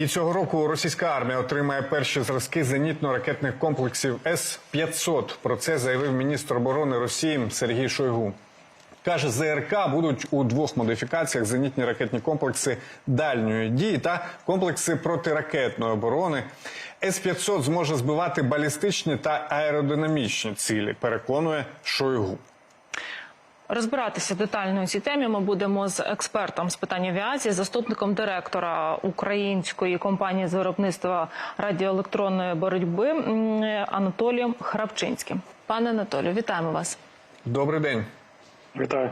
І цього року російська армія отримає перші зразки зенітно-ракетних комплексів С-500. Про це заявив міністр оборони Росії Сергій Шойгу. Каже, ЗРК будуть у двох модифікаціях зенітні ракетні комплекси дальньої дії та комплекси протиракетної оборони. С-500 зможе збивати балістичні та аеродинамічні цілі, переконує Шойгу. Розбиратися детально у цій темі ми будемо з експертом з питань авіації, заступником директора української компанії з виробництва радіоелектронної боротьби Анатолієм Храпчинським. Пане Анатолію, вітаємо вас. Добрий день. Вітаю.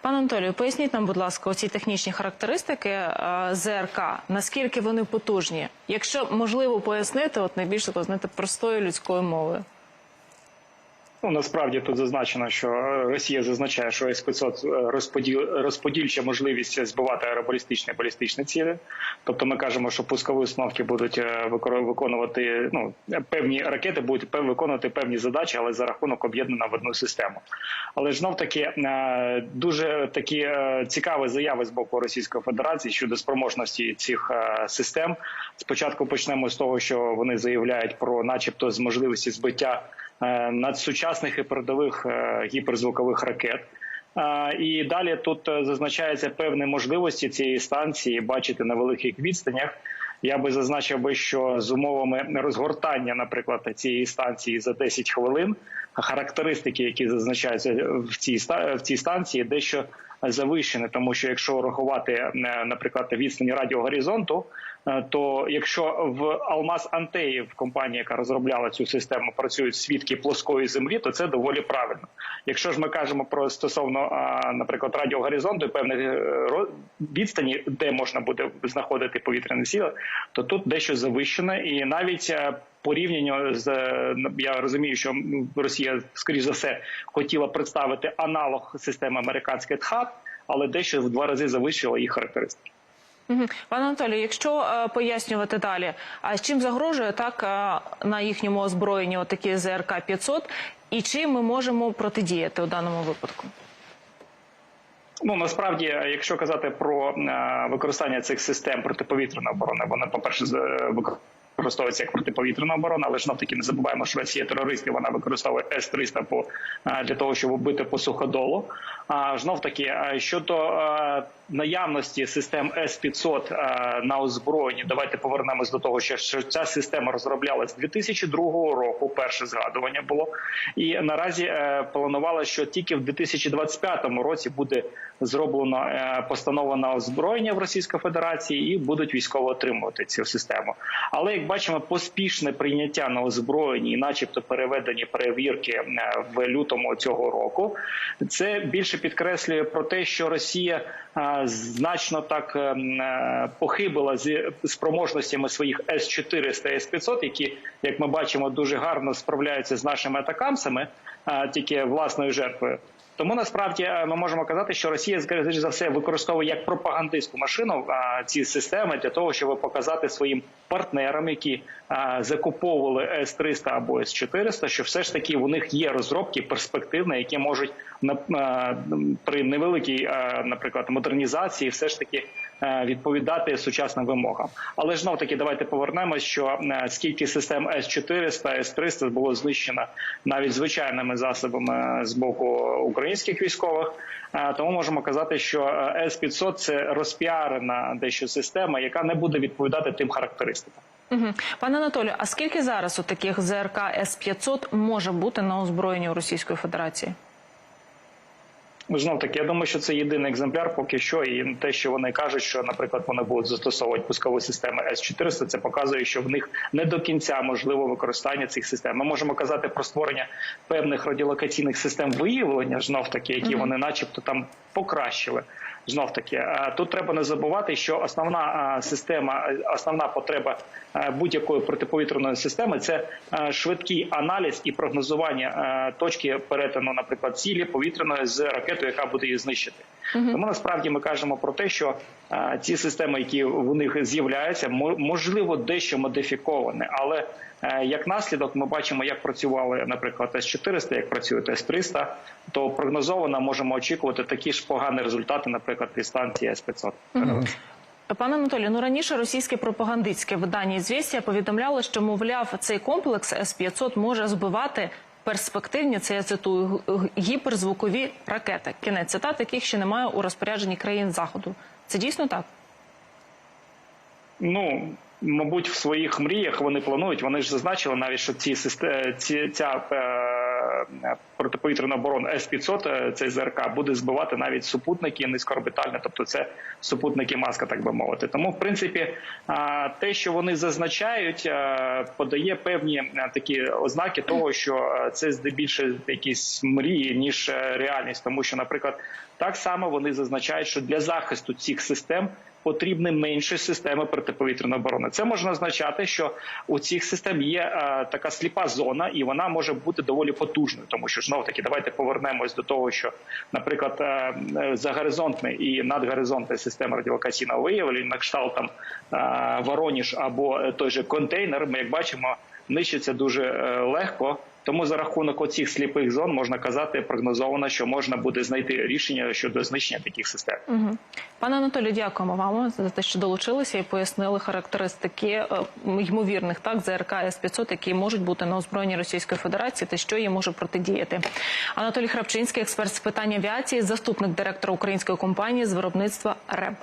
Пане Анатолію, поясніть нам, будь ласка, оці технічні характеристики е, ЗРК, наскільки вони потужні? Якщо можливо пояснити, от найбільше то знаєте, простою людською мовою. Ну насправді тут зазначено, що е, Росія зазначає, що С-500 розподіл розподільча можливість збивати аеробалістичні і балістичні цілі. Тобто, ми кажемо, що пускові установки будуть е, виконувати ну певні ракети, будуть виконувати певні задачі, але за рахунок об'єднана в одну систему. Але знов таки е, дуже такі е, цікаві заяви з боку Російської Федерації щодо спроможності цих е, систем. Спочатку почнемо з того, що вони заявляють про, начебто, з можливості збиття е, надсучасних і передових е, гіперзвукових ракет. Е, І далі тут е, зазначаються певні можливості цієї станції бачити на великих відстанях. Я би зазначив би, що з умовами розгортання, наприклад, цієї станції за 10 хвилин, характеристики, які зазначаються в цій в цій станції, дещо завищені, тому що якщо рахувати, е, наприклад, відстані радіогоризонту, е, то якщо в Алмаз Антеїв, компанія, яка розробляла цю систему, працюють свідки плоскої землі, то це доволі правильно. Якщо ж ми кажемо про стосовно, наприклад, радіогоризонту і певних е, відстані, де можна буде знаходити повітряні сили, то тут дещо завищено, і навіть е, порівняння з е, я розумію, що Росія, скоріш за все, хотіла представити аналог системи американської ТХАТ, але дещо в два рази завищила їх характеристики. Пане Анатолію, якщо е, пояснювати далі, а з чим загрожує так е, на їхньому озброєнні отакі ЗРК 500 і чим ми можемо протидіяти у даному випадку? Ну насправді, якщо казати про е, використання цих систем протиповітряної оборони, вони, по перше, використовуються як протиповітряна оборона, але ж знов таки не забуваємо, що Росія терористів вона використовує С-300 по е, для того, щоб бити по суходолу. А знов таки щодо е, наявності систем С-500 е, на озброєнні, давайте повернемось до того, що, ця система розроблялась з 2002 року. Перше згадування було, і наразі е, планувала, що тільки в 2025 році буде зроблено е, постанова на озброєння в Російській Федерації і будуть військово отримувати цю систему. Але як бачимо, поспішне прийняття на озброєнні, і начебто переведені перевірки е, в лютому цього року, це більше підкреслює про те, що Росія е, значно так е, похибила з спроможностями своїх С-400 С-500, які, як ми бачимо, дуже гарно справляються з нашими атакамсами, тільки власною жертвою. Тому насправді е, ми можемо казати, що Росія скоріше за все використовує як пропагандистську машину ці системи для того, щоб показати своїм партнерам, які закуповували С-300 або С-400, що все ж таки у них є розробки перспективні, які можуть при невеликій, наприклад, модернізації, все ж таки відповідати сучасним вимогам. Але ж таки давайте повернемось, що скільки систем С-400, С-300 було знищено навіть звичайними засобами з боку українських військових. Тому можемо казати, що е, С-500 – це розпіарена дещо система, яка не буде відповідати тим характеристикам. Пане Анатолію, а скільки зараз у таких ЗРК С-500 може бути на озброєнні у Російської Федерації? Знов таки, я думаю, що це єдиний екземпляр поки що, і те, що вони кажуть, що, наприклад, вони будуть застосовувати пускові системи С-400, це показує, що в них не до кінця можливо використання цих систем. Ми можемо казати про створення певних радіолокаційних систем виявлення, знов таки, які вони, начебто, там покращили. Знов таки, е, тут треба не забувати, що основна е, система, е, основна потреба будь-якої протиповітряної системи це швидкий аналіз і прогнозування точки перетину, наприклад, цілі повітряної з ракетою, яка буде її знищити. Тому насправді ми кажемо про те, що е, ці системи, які в них з'являються, мо- можливо дещо модифіковані, але е, як наслідок ми бачимо, як працювали, наприклад, С-400, як працюють С-300, то прогнозовано можемо очікувати такі ж погані результати, наприклад, від станції С-500. Пане Анатолію, ну раніше російське пропагандистське видання «Ізвєстія» повідомляло, що мовляв цей комплекс С-500 може збивати перспективні, це я цитую, гіперзвукові ракети. Кінець цитат, яких ще немає у розпорядженні країн заходу. Це дійсно так? Ну мабуть, в своїх мріях вони планують. Вони ж зазначили навіть, що ці ці ця е, протиповітряна оборона С 500 цей ЗРК буде збивати навіть супутники низькоорбітальні, тобто це супутники маска, так би мовити. Тому, в принципі, те, що вони зазначають, е, подає певні е, такі ознаки того, що е, це здебільше якісь мрії ніж е, реальність, тому що, наприклад, так само вони зазначають, що для захисту цих систем потрібні менші системи протиповітряної оборони. Це може означати, що у цих систем є е, така сліпа зона, і вона може бути доволі потужною, тому що знов таки давайте повернемось до того, що, наприклад, е, е, загоризонтні і надгоризонтні системи радіолокаційного виявлення, на кшталт там Вороніж або той же контейнер, ми як бачимо, нищиться дуже е, легко. Тому за рахунок оцих сліпих зон можна казати прогнозовано, що можна буде знайти рішення щодо знищення таких систем. Угу. Пане Анатолію, дякуємо вам за те, що долучилися і пояснили характеристики е, ймовірних так ЗРК С-500, які можуть бути на озброєнні Російської Федерації та що їм може протидіяти. Анатолій Храпчинський, експерт з питань авіації, заступник директора української компанії з виробництва РЕБ.